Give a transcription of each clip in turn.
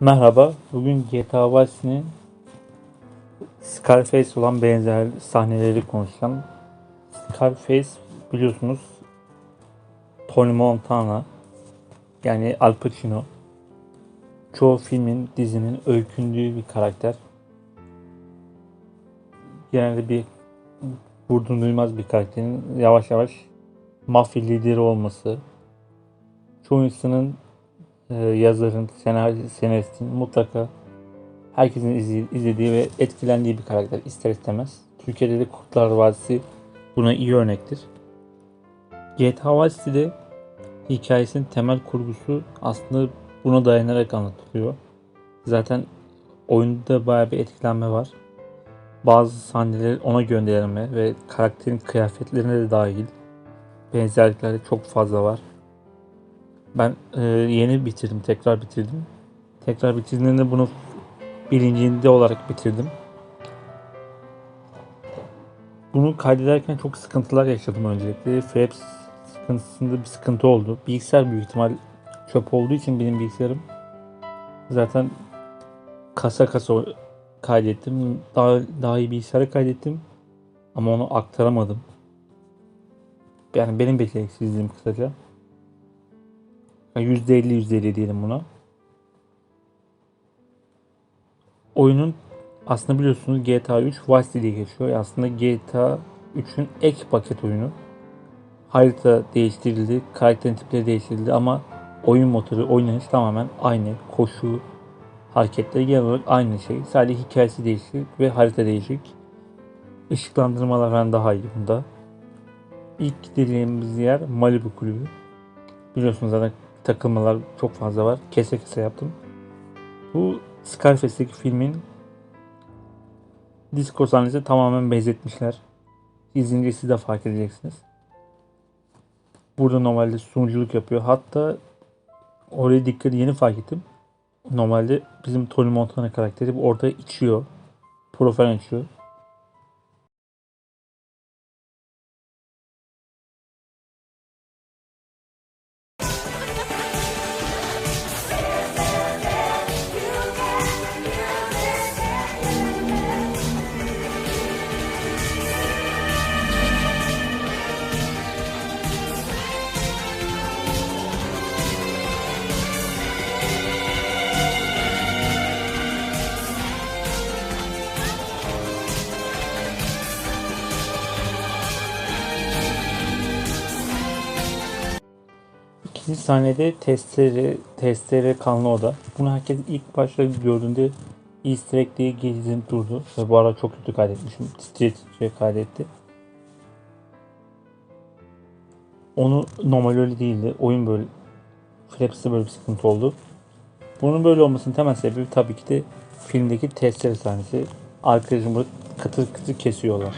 Merhaba, bugün GTA Vice City'nin Scarface olan benzer sahneleri konuşacağım. Scarface biliyorsunuz Tony Montana yani Al Pacino çoğu filmin, dizinin öykündüğü bir karakter. Genelde bir vurdum duymaz bir karakterin yavaş yavaş mafya lideri olması, çoğu insanın yazarın, senaryo, senaristin mutlaka herkesin izlediği, ve etkilendiği bir karakter ister istemez. Türkiye'de de Kurtlar Vadisi buna iyi örnektir. GTA Vice City'de hikayesinin temel kurgusu aslında buna dayanarak anlatılıyor. Zaten oyunda bayağı bir etkilenme var. Bazı sahneler ona gönderilme ve karakterin kıyafetlerine de dahil benzerlikleri çok fazla var. Ben e, yeni bitirdim, tekrar bitirdim. Tekrar bitirdiğimde bunu bilincinde olarak bitirdim. Bunu kaydederken çok sıkıntılar yaşadım öncelikle. Fraps sıkıntısında bir sıkıntı oldu. Bilgisayar büyük ihtimal çöp olduğu için benim bilgisayarım zaten kasa kasa kaydettim. Daha, daha iyi bilgisayara kaydettim. Ama onu aktaramadım. Yani benim beceriksizliğim kısaca. %50 %50 diyelim buna. Oyunun aslında biliyorsunuz GTA 3 Vice City diye geçiyor. Aslında GTA 3'ün ek paket oyunu. Harita değiştirildi, karakter tipleri değiştirildi ama oyun motoru, oynanış tamamen aynı. Koşu, hareketleri genel olarak aynı şey. Sadece hikayesi değişik ve harita değişik. Işıklandırmalar falan daha iyi bunda. İlk gideceğimiz yer Malibu Kulübü. Biliyorsunuz zaten takılmalar çok fazla var. Kese kese yaptım. Bu Scarface'deki filmin disco sahnesi tamamen benzetmişler. İzleyince siz de fark edeceksiniz. Burada normalde sunuculuk yapıyor. Hatta oraya dikkat yeni fark ettim. Normalde bizim Tony Montana karakteri orada içiyor. Profil içiyor. İkinci sahnede testere, testere kanlı oda. Bunu herkes ilk başta gördüğünde Easter egg diye gezinip durdu. Ve bu arada çok kötü kaydetmişim. Titre titre kaydetti. Onu normal öyle değildi. Oyun böyle Fraps'te böyle bir sıkıntı oldu. Bunun böyle olmasının temel sebebi tabii ki de filmdeki testere sahnesi. Arkadaşım burada kıtır kıtır kesiyorlar.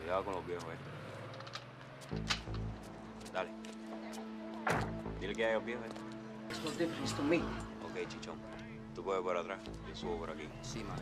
Cuidado con los viejos, eh. Dale. Dile que hay los viejos, eh. It's no different, it's to me. Ok, chichón. Tú puedes por atrás, yo subo por aquí. Sí, man.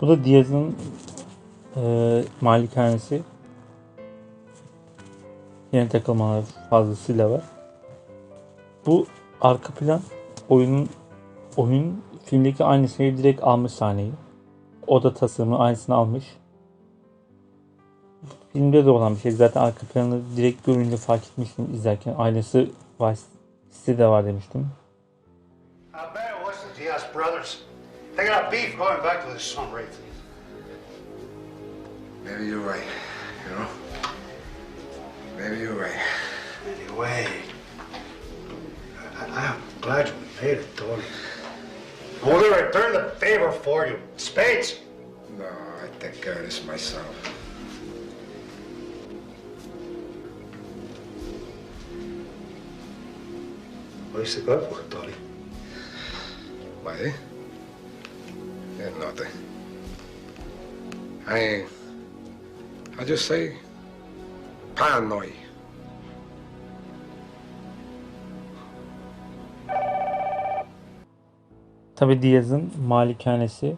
Bu da Diaz'ın e, malikanesi. Yeni takılmalar fazlasıyla var. Bu arka plan oyunun oyun filmdeki aynı şeyi direkt almış sahneyi. Oda tasarımı aynısını almış. Filmde de olan bir şey. Zaten arka planı direkt görünce fark etmiştim izlerken. Aynısı Vice City'de var demiştim. I bet it was the Diaz brothers. They got beef going back to the Sunray thing. Maybe you're right, you know? Maybe you're right. Anyway, I, I'm glad you made it, Tony. I want to return the favor for you. Spades. No, I take care of this myself. What is it good for, Tony? Buddy? Yeah, nothing. I. I just say paranoid. Tabi Diaz'ın malikanesi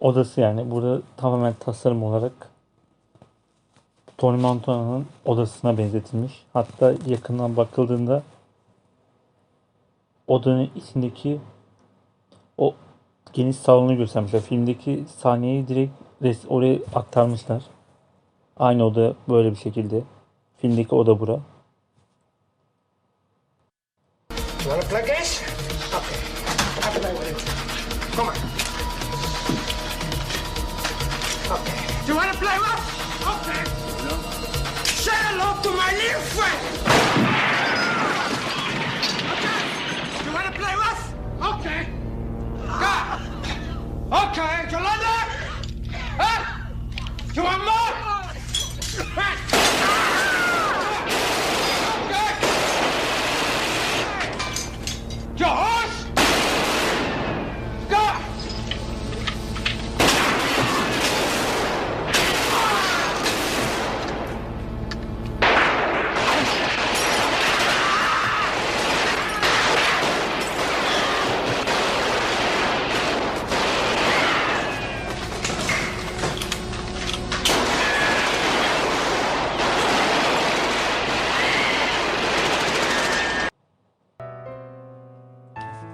odası yani. Burada tamamen tasarım olarak Tony Montana'nın odasına benzetilmiş. Hatta yakından bakıldığında odanın içindeki o geniş salonu göstermişler. Filmdeki sahneyi direkt oraya aktarmışlar. Aynı oda böyle bir şekilde. Filmdeki oda bura. You want to play games? Okay. I'll play with you. Come on. Okay. You wanna play rough? Okay. Say hello to my little friend.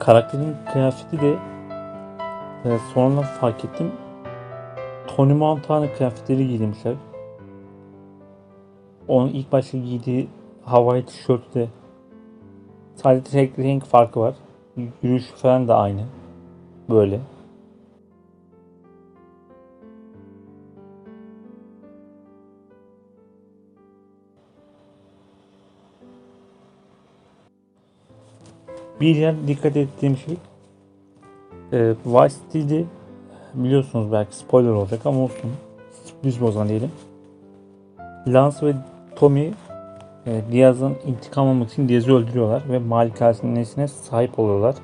Karakterin kıyafeti de e, sonradan fark ettim. Tony Montana kıyafetleri giydirmişler. Onun ilk başta giydiği Hawaii tişörtte sadece tek renk farkı var. Yürüyüş falan da aynı. Böyle. Bir yer dikkat ettiğim şey e, Vice City'de biliyorsunuz belki spoiler olacak ama olsun. Sürpriz bozan diyelim. Lance ve Tommy e, Diaz'ın intikam almak için Diaz'ı öldürüyorlar ve malikanesine sahip oluyorlar.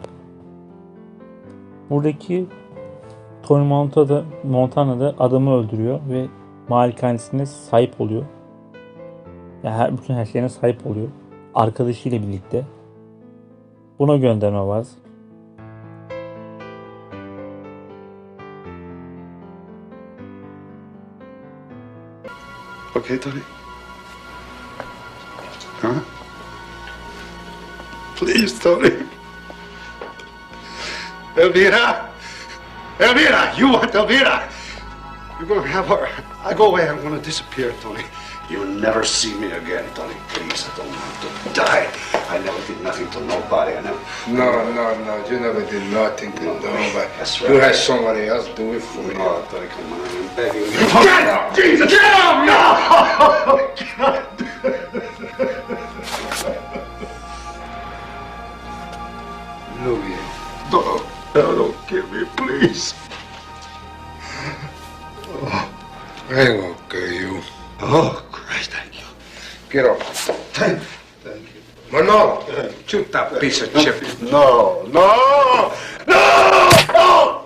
Buradaki Tony Montana, Montana da adamı öldürüyor ve malikanesine sahip oluyor. Yani her, bütün her şeyine sahip oluyor. Arkadaşıyla birlikte. Buna gönderme var. Okay, Tony? Huh? Please, Tony. Elvira! Elvira! You want Elvira! You're gonna have her. I go away. I'm gonna disappear, Tony. You'll never see me again, Tony. Please, I don't want to die. I never did nothing to nobody. I never. No, no, no. You never did nothing to No, nobody. that's You had somebody else do it for you. Oh, Tony, come on. I'm begging you. Get up! Jesus! Get up! No! Louis. No, no, don't kill me, please. Oh, I ain't gonna kill you. Oh, Christ, thank you. Get up. Thank, thank you. Manolo, shoot that piece of chip. No, no, no, no!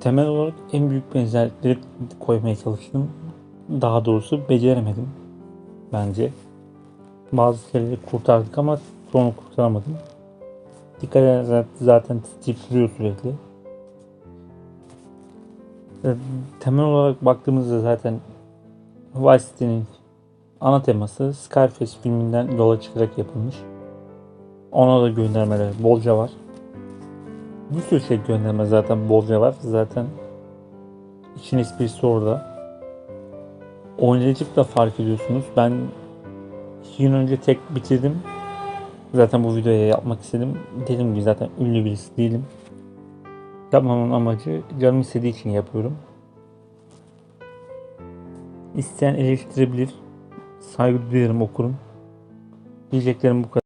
Temel olarak en büyük benzerlikleri koymaya çalıştım. Daha doğrusu beceremedim. Bence. Bazı şeyleri kurtardık ama çoğunu kurtaramadım. Dikkat edersen zaten titreyip duruyor sürekli. Temel olarak baktığımızda zaten Vice City'nin ana teması Scarface filminden yola çıkarak yapılmış. Ona da göndermeler bolca var. Bir sürü şey gönderme zaten bolca var. Zaten için esprisi orada. Oynayıcılık da fark ediyorsunuz. Ben iki gün önce tek bitirdim. Zaten bu videoya yapmak istedim. Dediğim gibi zaten ünlü birisi değilim. Yapmamın amacı canım istediği için yapıyorum. İsteyen eleştirebilir. Saygı duyarım okurum. Diyeceklerim bu kadar.